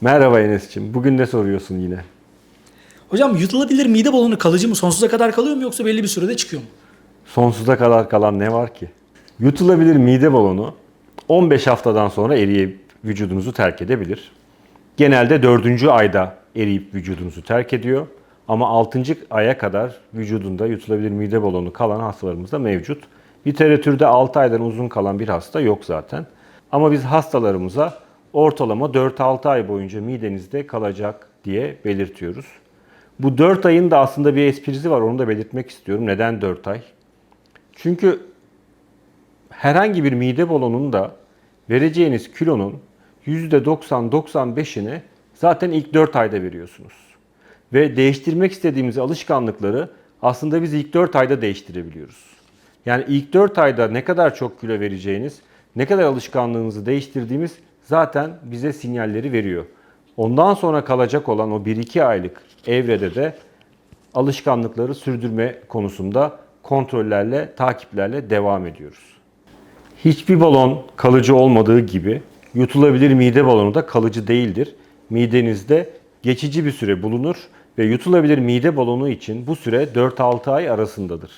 Merhaba Enes'ciğim. Bugün ne soruyorsun yine? Hocam yutulabilir mide balonu kalıcı mı? Sonsuza kadar kalıyor mu yoksa belli bir sürede çıkıyor mu? Sonsuza kadar kalan ne var ki? Yutulabilir mide balonu 15 haftadan sonra eriyip vücudunuzu terk edebilir. Genelde 4. ayda eriyip vücudunuzu terk ediyor. Ama 6. aya kadar vücudunda yutulabilir mide balonu kalan hastalarımız da mevcut. Literatürde 6 aydan uzun kalan bir hasta yok zaten. Ama biz hastalarımıza ortalama 4-6 ay boyunca midenizde kalacak diye belirtiyoruz. Bu 4 ayın da aslında bir esprisi var. Onu da belirtmek istiyorum. Neden 4 ay? Çünkü herhangi bir mide balonunda vereceğiniz kilonun %90-95'ini zaten ilk 4 ayda veriyorsunuz. Ve değiştirmek istediğimiz alışkanlıkları aslında biz ilk 4 ayda değiştirebiliyoruz. Yani ilk 4 ayda ne kadar çok kilo vereceğiniz, ne kadar alışkanlığınızı değiştirdiğimiz zaten bize sinyalleri veriyor. Ondan sonra kalacak olan o 1-2 aylık evrede de alışkanlıkları sürdürme konusunda kontrollerle, takiplerle devam ediyoruz. Hiçbir balon kalıcı olmadığı gibi yutulabilir mide balonu da kalıcı değildir. Midenizde geçici bir süre bulunur ve yutulabilir mide balonu için bu süre 4-6 ay arasındadır.